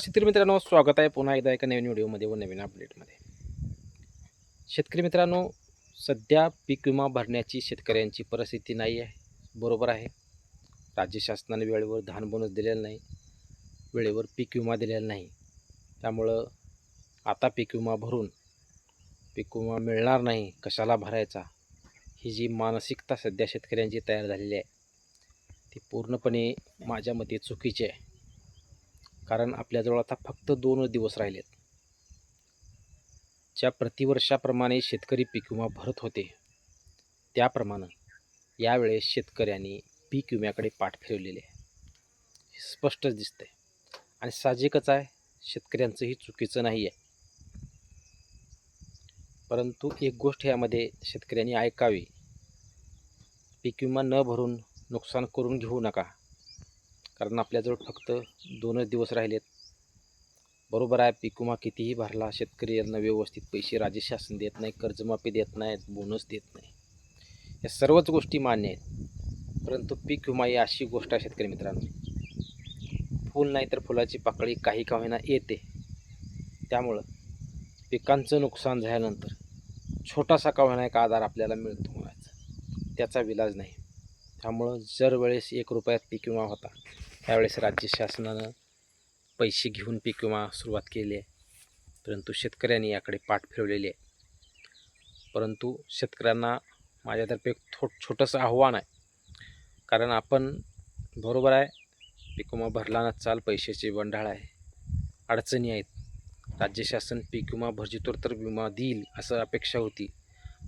शेतकरी मित्रांनो स्वागत आहे पुन्हा एकदा एका नवीन व्हिडिओमध्ये व नवीन अपडेटमध्ये शेतकरी मित्रांनो सध्या पीक विमा भरण्याची शेतकऱ्यांची परिस्थिती नाही आहे बरोबर आहे. राज्य शासनाने वेळेवर धान बोनस दिलेला नाही वेळेवर पीक विमा दिलेला नाही. त्यामुळं आता पीक विमा भरून पीक विमा मिळणार नाही कशाला भरायचा? ही जी मानसिकता सध्या शेतकऱ्यांची तयार झालेली आहे ती पूर्णपणे माझ्या मते चुकीची आहे. कारण आपल्याजवळ आता फक्त दोनच दिवस राहिलेत. ज्या प्रतिवर्षाप्रमाणे शेतकरी पीक विमा भरत होते त्याप्रमाणे यावेळेस शेतकऱ्यांनी पीक विम्याकडे पाठ फिरवलेले आहे. हे स्पष्टच दिसतंय. आणि साहजिकच आहे शेतकऱ्यांचंही चुकीचं नाही आहे परंतु एक गोष्ट यामध्ये शेतकऱ्यांनी ऐकावी. पीक विमा न भरून नुकसान करून घेऊ नका. कारण आपल्याजवळ फक्त दोनच दिवस राहिलेत. बरोबर आहे पीक विमा कितीही भरला शेतकरी यांना व्यवस्थित पैसे राज्य शासन देत नाही कर्जमाफी देत नाहीत बोनस देत नाही. या सर्वच गोष्टी मान्य आहेत. परंतु पीक विमा ही अशी गोष्ट आहे शेतकरी मित्रांनो. फूल नाही तर फुलाची पाकळी काही का होईना येते. त्यामुळं पिकांचं नुकसान झाल्यानंतर छोटासा का होईना एक आधार आपल्याला मिळतो म्हणायचा. त्याचा विलाज नाही. त्यामुळं जर वेळेस एक रुपयात पीक विमा होता. त्यावेळेस राज्य शासनानं पैसे घेऊन पीक विमा सुरुवात केली आहे. परंतु शेतकऱ्यांनी याकडे पाठ फिरवलेली आहे. परंतु शेतकऱ्यांना माझ्यातर्फे एक थो छोटंसं आव्हान आहे. कारण आपण बरोबर आहे पीक विमा भरला ना चाल पैशाची बंडाळ आहे. अडचणी आहेत. राज्य शासन पीक विमा भरजितोर तर विमा देईल असं अपेक्षा होती.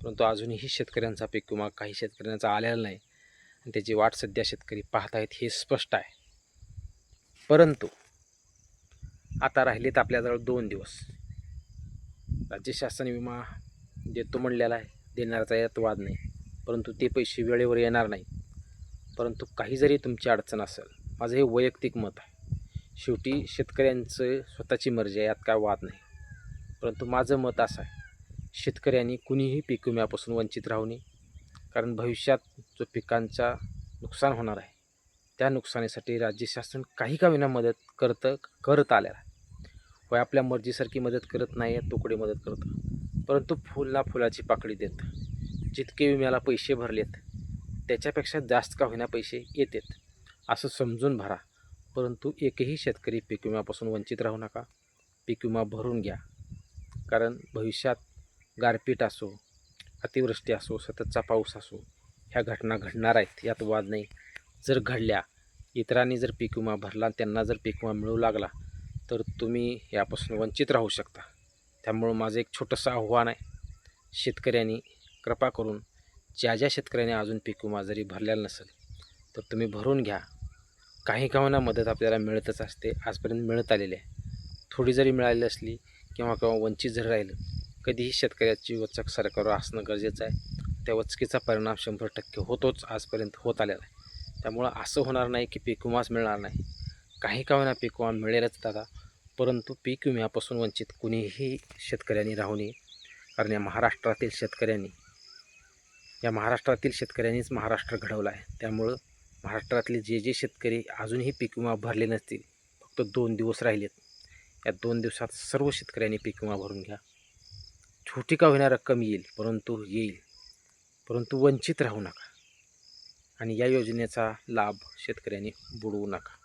परंतु अजूनही शेतकऱ्यांचा पीक विमा काही शेतकऱ्यांचा आलेला नाही. आणि त्याची वाट सध्या शेतकरी पाहत आहेत हे स्पष्ट आहे. परंतु आता राहिलेत आपल्याजवळ दोन दिवस. राज्य शासन विमा देतो म्हणलेला आहे देणाऱ्याचा यात वाद नाही. परंतु ते पैसे वेळेवर येणार नाही परंतु काही जरी तुमची अडचण असेल माझं हे वैयक्तिक मत आहे. शेवटी शेतकऱ्यांचं स्वतःची मर्जी आहे यात काय वाद नाही. परंतु माझं मत असं आहे शेतकऱ्यांनी कुणीही पीक विम्यापासून वंचित राहू नये. कारण भविष्यात जो पिकांचा नुकसान होणार आहे त्या नुकसानीसाठी राज्य शासन काही का विना मदत करतं करत आलेलं आहे. होय आपल्या मर्जीसारखी मदत करत नाही आहे तुकडे मदत करतं. परंतु फुलला फुलाची पाकळी देत. जितके विम्याला पैसे भरलेत त्याच्यापेक्षा जास्त का होईना पैसे येतात असं समजून भरा. परंतु एकही शेतकरी पीक विम्यापासून वंचित राहू नका. पीक विमा भरून घ्या. कारण भविष्यात गारपीट असो अतिवृष्टी असो सततचा पाऊस असो ह्या घटना घडणार आहेत यात वाद नाही. जर घडल्या इतरांनी जर पीक विमा भरला त्यांना जर पीक विमा मिळू लागला तर तुम्ही यापासून वंचित राहू शकता. त्यामुळं माझं एक छोटंसं आव्हान आहे. शेतकऱ्यांनी कृपा करून ज्या ज्या शेतकऱ्यांनी अजून पीक विमा जरी भरलेला नसेल तर तुम्ही भरून घ्या. काही कामांना मदत आपल्याला मिळतच असते आजपर्यंत मिळत आलेली आहे. थोडी जरी मिळाली असली किंवा किंवा वंचित जर राहिलं कधीही शेतकऱ्याची वचक सरकारवर असणं गरजेचं आहे. त्या वचकीचा परिणाम शंभर टक्के होतोच आजपर्यंत होत आलेला आहे. त्यामुळं असं होणार नाही की पीक विमाच मिळणार नाही. काही का होईना पीक विमा मिळेलच दादा. परंतु पीक विम्यापासून वंचित कुणीही शेतकऱ्यांनी राहू नये. कारण या महाराष्ट्रातील शेतकऱ्यांनी या महाराष्ट्रातील शेतकऱ्यांनीच महाराष्ट्र घडवला आहे. त्यामुळं महाराष्ट्रातले जे जे शेतकरी अजूनही पीक विमा भरले नसतील फक्त दोन दिवस राहिलेत. या दोन दिवसात सर्व शेतकऱ्यांनी पीक विमा भरून घ्या. छोटी का होईना रक्कम येईल परंतु येईल. परंतु वंचित राहू नका. आणि या योजनेचा लाभ शेतकऱ्यांनी बुडवू नका.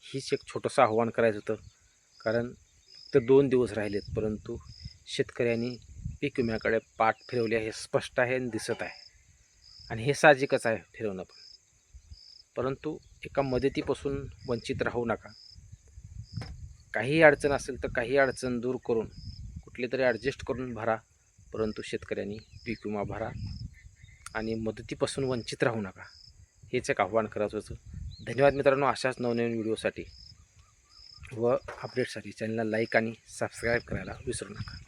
हीच एक छोटंसं आव्हान करायचं होतं. कारण फक्त दोन दिवस राहिलेत परंतु शेतकऱ्यांनी पीक विम्याकडे पाठ फिरवले हे स्पष्ट आहे आणि दिसत आहे. आणि हे साहजिकच आहे फिरवणं पण. परंतु एका मदतीपासून वंचित राहू नका. काही अडचण असेल तर काही अडचण दूर करून कुठली तरी ॲडजस्ट करून भरा परंतु शेतकऱ्यांनी पीक विमा भरा. आणि मदतीपासून वंचित राहू नका. हेच एक आव्हान करत होतं धन्यवाद मित्रांनो अशाच नवनवीन व्हिडिओसाठी. व अपडेटसाठी चॅनलला लाईक आणि सबस्क्राईब करायला विसरू नका.